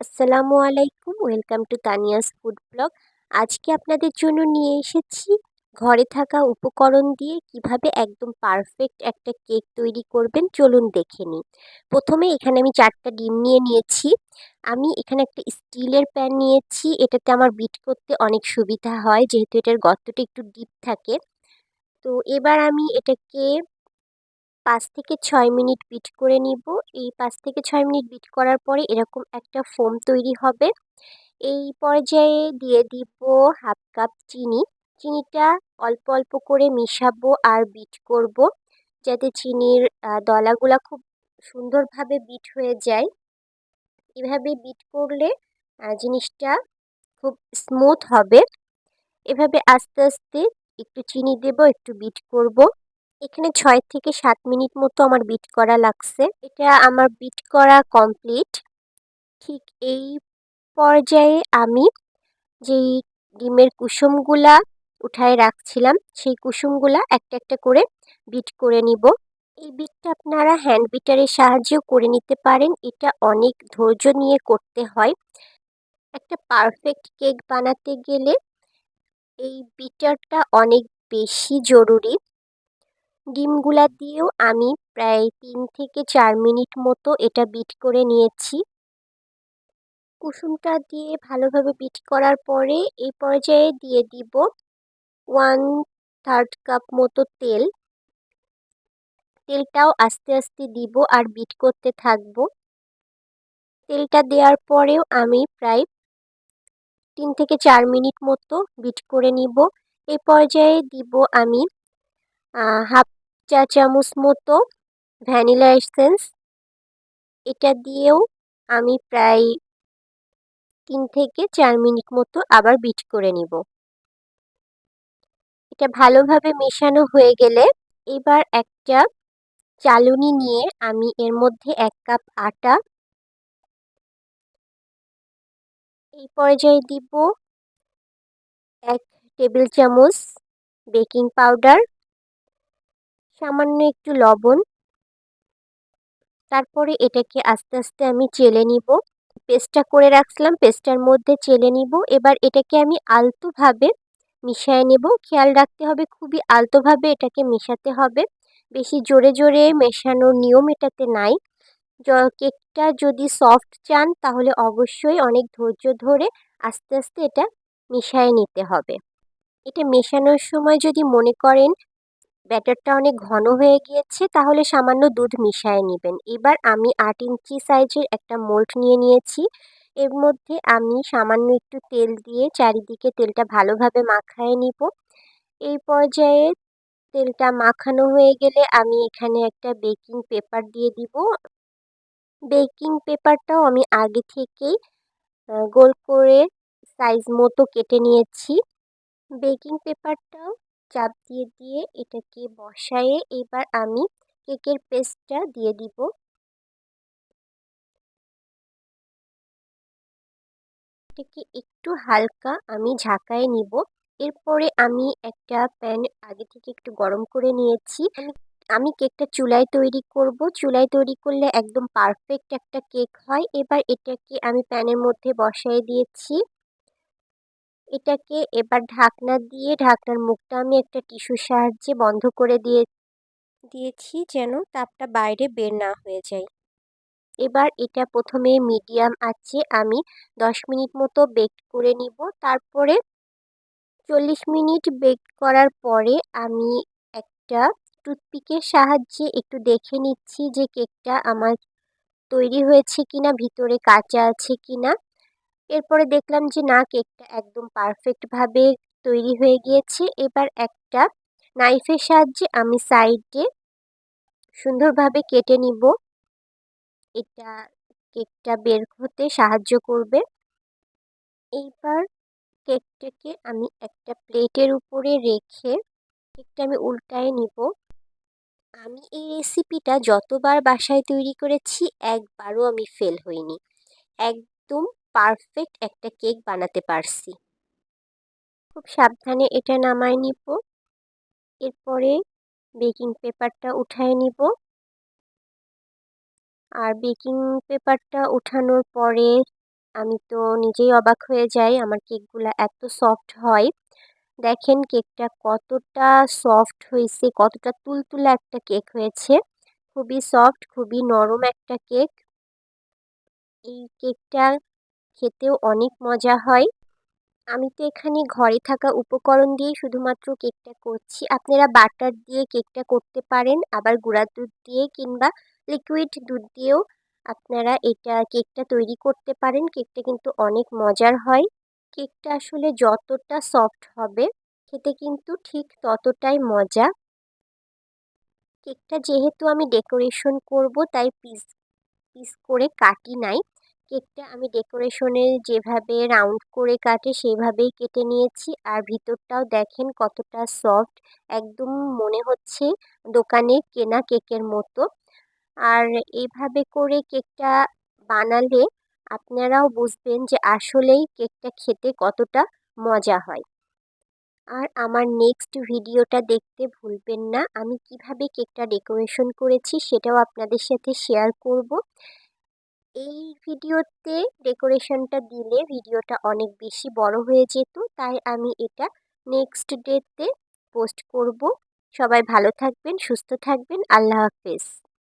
আসসালামু আলাইকুম, welcome to Tania's food blog. আজকে আপনাদের জন্য নিয়ে এসেছি ঘরে থাকা উপকরণ দিয়ে কীভাবে একদম পারফেক্ট একটা কেক তৈরি করবেন, চলুন দেখে নিই। প্রথমে এখানে আমি চারটা ডিম নিয়ে নিয়েছি। আমি এখানে একটা স্টিলের প্যান নিয়েছি, এটাতে আমার বিট করতে অনেক সুবিধা হয়, যেহেতু এটার গর্তটা একটু ডিপ থাকে। তো এবার আমি এটাকে পাঁচ থেকে ছয় মিনিট বিট করে নিব। এই পাঁচ থেকে ছয় মিনিট বিট করার পরে এরকম একটা ফোম তৈরি হবে। এই পর্যায়ে দিয়ে দিব হাফ কাপ চিনি। চিনিটা অল্প অল্প করে মিশাবো আর বিট করব যাতে চিনির দলাগুলা খুব সুন্দরভাবে বিট হয়ে যায়। এভাবে বিট করলে জিনিসটা খুব স্মুথ হবে। এভাবে আস্তে আস্তে একটু চিনি দেব, একটু বিট করব। এখানে ছয় থেকে সাত মিনিট মতো আমার বিট করা লাগছে। এটা আমার বিট করা কমপ্লিট ঠিক এই পর্যায়ে আমি যেই ডিমের কুসুমগুলা উঠায় রাখছিলাম, সেই কুসুমগুলা একটা একটা করে বিট করে নিব। এই বিটটা আপনারা হ্যান্ড বিটারের সাহায্যেও করে নিতে পারেন। এটা অনেক ধৈর্য নিয়ে করতে হয়। একটা পারফেক্ট কেক বানাতে গেলে এই বিটারটা অনেক বেশি জরুরি। ডিমগুলা দিয়েও আমি প্রায় তিন থেকে চার মিনিট মতো এটা বিট করে নিয়েছি। কুসুমটা দিয়ে ভালোভাবে বিট করার পরে এই পর্যায়ে দিয়ে দিব ওয়ান থার্ড কাপ মতো তেল। তেলটাও আস্তে আস্তে দিব আর বিট করতে থাকব। তেলটা দেওয়ার পরেও আমি প্রায় তিন থেকে চার মিনিট মতো বিট করে নিব। এই পর্যায়ে দিব আমি হাফ চা চামচ মতো ভ্যানিলা এসেন্স। এটা দিয়েও আমি প্রায় তিন থেকে চার মিনিট মতো আবার বিট করে নিব। এটা ভালোভাবে মেশানো হয়ে গেলে এবার একটা চালুনি নিয়ে আমি এর মধ্যে এক কাপ আটা এই পর্যায়ে দিব এক টেবিল চামচ বেকিং পাউডার। সামান্য একটু লবণ। তারপরে এটাকে আস্তে আস্তে আমি চেলে নিব। পেস্টটা করে রাখছিলাম, পেস্টটার মধ্যে চেলে নিব। এবার এটাকে আমি আলতোভাবে মিশিয়ে নেব। খেয়াল রাখতে হবে, খুবই আলতোভাবে এটাকে মেশাতে হবে। বেশি জোরে জোরে মেশানোর নিয়ম এটাতে নাই। কেকটা যদি সফট চান, তাহলে অবশ্যই অনেক ধৈর্য ধরে আস্তে আস্তে এটা মিশিয়ে নিতে হবে। এটা মেশানোর সময় যদি মনে করেন ব্যাটারটা অনেক ঘন হয়ে গিয়েছে, তাহলে সামান্য দুধ মিশিয়ে নেবেন। এবার আমি আট ইঞ্চি সাইজের একটা মোল্ড নিয়ে নিয়েছি। এর মধ্যে আমি সামান্য একটু তেল দিয়ে চারিদিকে তেলটা ভালোভাবে মাখায় নিব। এই পর্যায়ে তেলটা মাখানো হয়ে গেলে আমি এখানে একটা বেকিং পেপার দিয়ে দিব। বেকিং পেপারটাও আমি আগে থেকেই গোল করে সাইজ মতো কেটে নিয়েছি। বেকিং পেপারটাও চাপ দিয়ে দিয়ে এটাকে বসায়ে এবার আমি কেকের পেস্টটা দিয়ে দিব। এটাকে একটু হালকা আমি ঝাঁকায় নিব। এরপরে আমি একটা প্যান আগে থেকে একটু গরম করে নিয়েছি। আমি কেকটা চুলায় তৈরি করব। চুলায় তৈরি করলে একদম পারফেক্ট একটা কেক হয়। এবার এটাকে আমি প্যানের মধ্যে বসাই দিয়েছি। এটাকে এবার ঢাকনা দিয়ে, ঢাকনার মুখটা আমি একটা টিস্যুর সাহায্যে বন্ধ করে দিয়ে, দিয়েছি যেন তাপটা বাইরে বের না হয়ে যায়। এবার এটা প্রথমে মিডিয়াম আছে আমি দশ মিনিট মতো বেক করে নিব। তারপরে চল্লিশ মিনিট বেক করার পরে আমি একটা টুথপিকের সাহায্যে একটু দেখে নিচ্ছি যে কেকটা আমার তৈরি হয়েছে কিনা, ভিতরে কাঁচা আছে কিনা। এরপরে দেখলাম যে, না, কেকটা একদম পারফেক্টভাবে তৈরি হয়ে গিয়েছে। এবার একটা নাইফের সাহায্যে আমি সাইডে সুন্দরভাবে কেটে নিব। এটা কেকটা বের হতে সাহায্য করবে। এইবার কেকটাকে আমি একটা প্লেটের উপরে রেখে কেকটা আমি উল্টায় নিব। আমি এই রেসিপিটা যতবার বাসায় তৈরি করেছি, একবারও আমি ফেল হইনি। একদম পারফেক্ট একটা কেক বানাতে পারছি। খুব সাবধানে এটা নামায় নিব। এরপরে বেকিং পেপারটা উঠায় নিব। আর বেকিং পেপারটা উঠানোর পরে আমি তো নিজেই অবাক হয়ে যাই, আমার কেকগুলো এত সফট হয়। দেখেন কেকটা কতটা সফট হয়েছে, কতটা তুলতুলে একটা কেক হয়েছে। খুবই সফট খুবই নরম একটা কেক এই কেকটা খেতেও অনেক মজা হয়। আমি তো এখানে ঘরে থাকা উপকরণ দিয়েই শুধুমাত্র কেকটা করছি। আপনারা বাটার দিয়ে কেকটা করতে পারেন, আবার গুঁড়া দুধ দিয়ে কিংবা লিকুইড দুধ দিয়েও আপনারা এটা কেকটা তৈরি করতে পারেন। কেকটা কিন্তু অনেক মজার হয়। কেকটা আসলে যতটা সফট হবে, খেতে কিন্তু ঠিক ততটাই মজা। কেকটা যেহেতু আমি ডেকোরেশন করব, তাই পিস পিস করে কাটি নাই। কেকটা আমি ডেকোরেশনে যেভাবে রাউন্ড করে কাটে সেভাবেই কেটে নিয়েছি। আর ভিতরটাও দেখেন কতটা সফট, একদম মনে হচ্ছে দোকানে কেনা কেকের মতো। আর এইভাবে করে কেকটা বানালে আপনারাও বুঝবেন যে আসলেই কেকটা খেতে কতটা মজা হয়। আর আমার নেক্সট ভিডিওটা দেখতে ভুলবেন না। আমি কীভাবে কেকটা ডেকোরেশন করেছি সেটাও আপনাদের সাথে শেয়ার করব। এই ভিডিওতে ডেকোরেশনটা দিলে ভিডিওটা অনেক বেশি বড় হয়ে যেত। তাই আমি এটা নেক্সট ডেতে পোস্ট করব। সবাই ভালো থাকবেন, সুস্থ থাকবেন। আল্লাহ হাফেজ।